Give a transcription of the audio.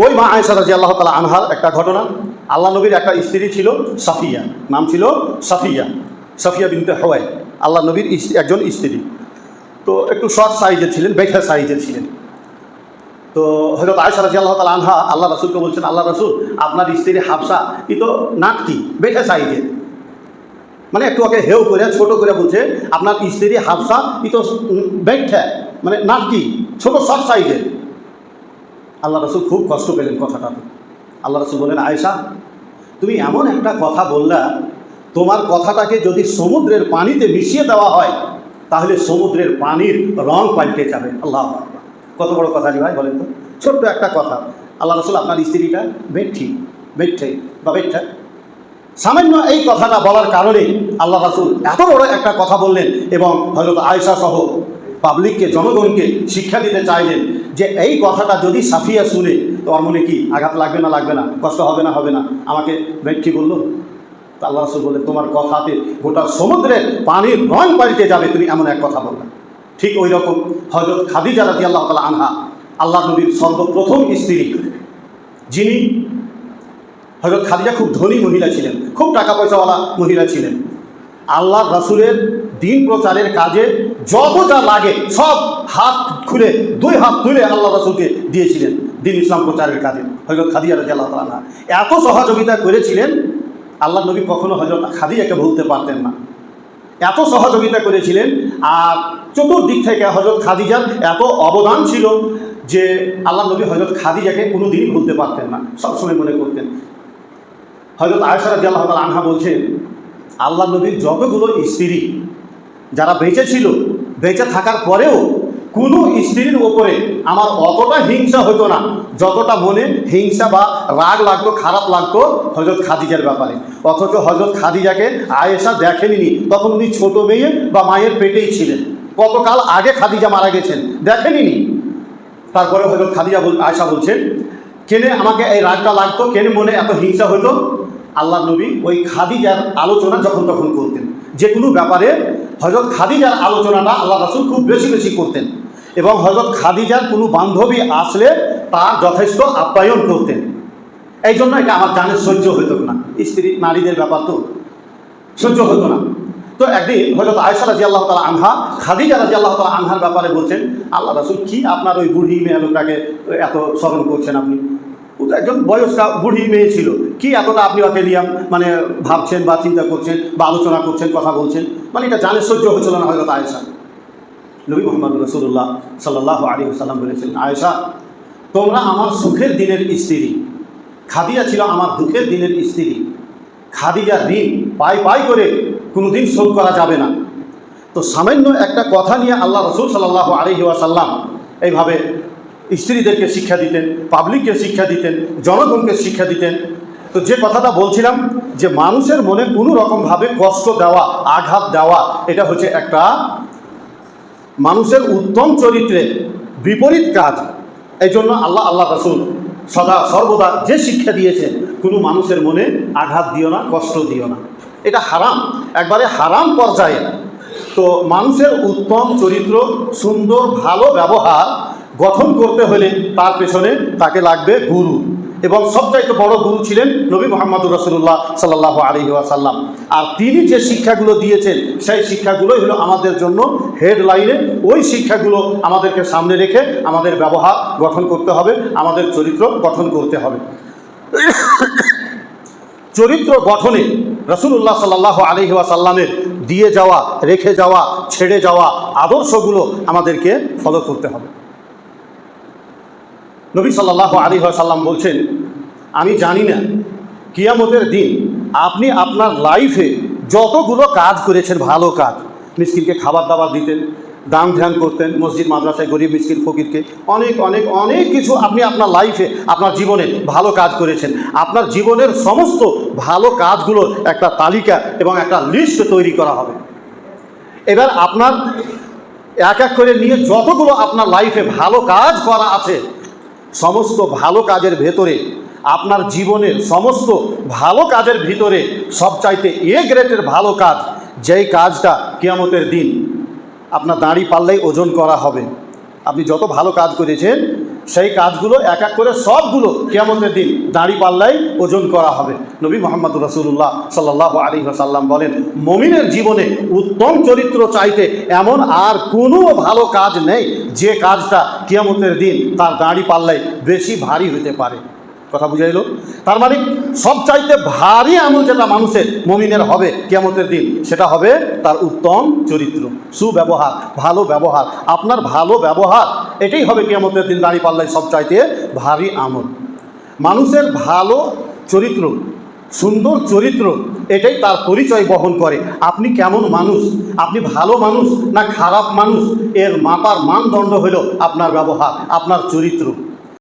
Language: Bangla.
ওই মা আয়েশা রাজি আল্লাহ তালা আনহার একটা ঘটনা। আল্লাহ নবীর একটা স্ত্রী ছিল সাফিয়া, নাম ছিল সাফিয়া সাফিয়া বিনতে হওয়াই আল্লাহ নবীর একজন স্ত্রী। তো একটু শর্ট সাইজের ছিলেন বেখা সাইজের ছিলেন। তো হয়তো আয়সা রাজি আল্লাহ তালা আনহা আল্লাহ রসুলকে বলছেন, আল্লাহ রসুল, আপনার স্ত্রী হাফসা, ই তো নাটকি বেখা সাইজের মানে একটু ওকে হেউ করে, ছোট করে বলছে, আপনার স্ত্রী হাফসা, ই তো বেঠা মানে নাটকি ছোট শর্ট সাইজের আল্লাহ রসুল খুব কষ্ট পেলেন কথাটাতে। আল্লাহ রসুল বলেন আয়েশা, তুমি এমন একটা কথা বললা, তোমার কথাটাকে যদি সমুদ্রের পানিতে মিশিয়ে দেওয়া হয়, তাহলে সমুদ্রের পানির রং পাল্টে যাবে। আল্লাহ কত বড় কথা জি ভাই, বলেন তো। ছোট্ট একটা কথা। আল্লাহ রসুল আপনার স্ত্রীটা বেঠি, বেঠে বা বেঠা। সামান্য এই কথাটা বলার কারণে আল্লাহ রাসুল এত বড় একটা কথা বললেন এবং হজরত আয়সা সহ পাবলিককে জনগণকে শিক্ষা দিতে চাইলেন যে এই কথাটা যদি সাফিয়া শুনে, তো ওর মনে কি আঘাত লাগবে না লাগবে না? কষ্ট হবে না হবে না? আমাকে ব্যক্তি বলল? তো আল্লাহ রসুল বলে তোমার কথাতে গোটা সমুদ্রের পানির রং পাল্টে যাবে, তুমি এমন এক কথা বললে ঠিক ওই রকম হজরত খাদিজা রাজি আল্লাহ তালা আনহা আল্লাহ নবীর সর্বপ্রথম স্ত্রী, যিনি হজরত খাদিজা খুব ধনী মহিলা ছিলেন, খুব টাকা পয়সাওয়ালা মহিলা ছিলেন। আল্লাহ রাসুলের দিন প্রচারের কাজে যত যা লাগে সব হাত খুলে, দুই হাত তুলে আল্লাহ রাসুলকে দিয়েছিলেন দিন ইসলাম প্রচারের কাজে। হজরত খাদিজা রাজি আল্লাহ তালা এত সহযোগিতা করেছিলেন আল্লাহ নবী কখনো হজরত খাদিজাকে ভুলতে পারতেন না। এত সহযোগিতা করেছিলেন, আর চতুর্দিক থেকে হজরত খাদিজার এত অবদান ছিল যে আল্লাহ নবী হজরত খাদিজাকে কোনো দিনই ভুলতে পারতেন না, সবসময় মনে করতেন। হজরত আয়সা রাজি আল্লাহ আনহা বলছেন আল্লাহ নবীর যতগুলো স্ত্রী যারা বেঁচে ছিল বেঁচে থাকার পরেও কোনো স্ত্রীর ওপরে আমার অতটা হিংসা হতো না, যতটা মনে হিংসা বা রাগ লাগতো, খারাপ লাগতো হজরত খাদিজার ব্যাপারে। অথচ হজরত খাদিজাকে আয়েশা দেখেনি তখন উনি ছোট মেয়ে বা মায়ের পেটেই ছিলেন। কতকাল আগে খাদিজা মারা গেছেন দেখেনি তারপরে হজরত খাদিজা আয়সা বলছেন, কেনে আমাকে এই রাগটা লাগতো? কেনে মনে এত হিংসা হতো? আল্লাহ নবী ওই খাদিজার আলোচনা যখন তখন করতেন। যে কোনো ব্যাপারে হজরত খাদিজার আলোচনাটা আল্লাহ রাসুল খুব বেশি বেশি করতেন এবং হজরত খাদিজার কোনো বান্ধবী আসলে তার যথেষ্ট আপ্যায়ন করতেন। এই জন্য এটা আমার জানের সহ্য হতো না। স্ত্রী, নারীদের ব্যাপার তো সহ্য হতো না। তো একদিন হজরত আয়সা রাজি আল্লাহ তালা আনহা, খাদিজা রাজি আল্লাহ তালা আনহার ব্যাপারে বলছেন, আল্লাহ রাসুল, কি আপনার ওই বুড়ি মেয়ে লোকটাকে এত স্মরণ করছেন আপনি? একজন বয়স্কা বুড়ি মেয়ে ছিল। কি এতটা আপনি নিয়ে মানে ভাবছেন বা চিন্তা করছেন বা আলোচনা করছেন, কথা বলছেন? মানে এটা জানে সহ্য হচ্ছিল না হজরত আয়েশা। নবী মোহাম্মদ রসুল্লাহ সাল্লাহ আলী সাল্লাম বলেছেন, আয়েশা, তোমরা আমার সুখের দিনের স্ত্রী। খাদিজা ছিল আমার দুঃখের দিনের স্ত্রী। খাদিজা ঋণ পাই পাই করে কোনোদিন শোধ করা যাবে না। তো সামান্য একটা কথা নিয়ে আল্লাহ রসুল সাল্লাহ আলহি ওয়াসাল্লাম এইভাবে স্ত্রীদেরকে শিক্ষা দিতেন পাবলিককে শিক্ষা দিতেন, জনগণকে শিক্ষা দিতেন। তো যে কথাটা বলছিলাম, যে মানুষের মনে কোনো রকমভাবে কষ্ট দেওয়া, আঘাত দেওয়া, এটা হচ্ছে একটা মানুষের উত্তম চরিত্রের বিপরীত কাজ। এই জন্য আল্লাহ আল্লাহ রসুল সদা, সর্বদা যে শিক্ষা দিয়েছেন, কোনো মানুষের মনে আঘাত দিও না, কষ্ট দিও না। এটা হারাম, একবারে হারাম পর্যায়ে। তো মানুষের উত্তম চরিত্র, সুন্দর, ভালো ব্যবহার গঠন করতে হলে তার পেছনে তাকে লাগবে গুরু। এবং সবচাইতে বড় গুরু ছিলেন নবী মোহাম্মদ রসুল্লাহ সাল্লাহ আলী ওয়াসাল্লাম। আর তিনি যে শিক্ষাগুলো দিয়েছেন, সেই শিক্ষাগুলোই হলো আমাদের জন্য হেডলাইনে। ওই শিক্ষাগুলো আমাদেরকে সামনে রেখে আমাদের ব্যবহার গঠন করতে হবে, আমাদের চরিত্র গঠন করতে হবে। চরিত্র গঠনে রসুল্লাহ সাল্লাহ আলহি ওয়াসাল্লামের দিয়ে যাওয়া, রেখে যাওয়া, ছেড়ে যাওয়া আদর্শগুলো আমাদেরকে ফলো করতে হবে। নবী সাল্লাহ আলী সাল্লাম বলছেন, আমি জানি না, কিয়ামতের দিন আপনি আপনার লাইফে যতগুলো কাজ করেছেন, ভালো কাজ, মিসকিনকে খাবার দাবার দিতেন, দান ধ্যান করতেন, মসজিদ, মাদ্রাসায় গরিব মিসকিন, ফকিরকে, অনেক অনেক অনেক কিছু আপনি আপনার লাইফে, আপনার জীবনে ভালো কাজ করেছেন। আপনার জীবনের সমস্ত ভালো কাজগুলোর একটা তালিকা এবং একটা লিস্ট তৈরি করা হবে। এবার আপনার এক এক করে নিয়ে যতগুলো আপনার লাইফে ভালো কাজ করা আছে সমস্ত ভালো কাজের ভেতরে, আপনার জীবনের সমস্ত ভালো কাজের ভিতরে সবচাইতে এ গ্রেটের ভালো কাজ, যেই কাজটা কিয়ামতের দিন আপনার দাঁড়ি পাল্লেই ওজন করা হবে। আপনি যত ভালো কাজ করেছেন, সেই কাজগুলো এক এক করে সবগুলো কেয়ামতের দিন দাঁড়ি পাল্লাই ওজন করা হবে। নবী মোহাম্মদ রসুল্লাহ সাল্লাহ আলী সাল্লাম বলেন, মমিনের জীবনে উত্তম চরিত্র চাইতে এমন আর কোনো ভালো কাজ নেই যে কাজটা কিয়ামতের দিন তার দাঁড়ি পাল্লাই বেশি ভারী হতে পারে। কথা বুঝাইল তার মানে সব চাইতে ভারী আমল যেটা মানুষের মমিনের হবে কেমতের দিন, সেটা হবে তার উত্তম চরিত্র। সুব্যবহার, ভালো ব্যবহার। আপনার ভালো ব্যবহার, এটাই হবে কেমতের দিন দাঁড়িয়ে সব চাইতে ভারী আমল। মানুষের ভালো চরিত্র, সুন্দর চরিত্র, এটাই তার পরিচয় বহন করে। আপনি কেমন মানুষ? আপনি ভালো মানুষ না খারাপ মানুষ? এর মাপার মানদণ্ড হলো আপনার ব্যবহার, আপনার চরিত্র।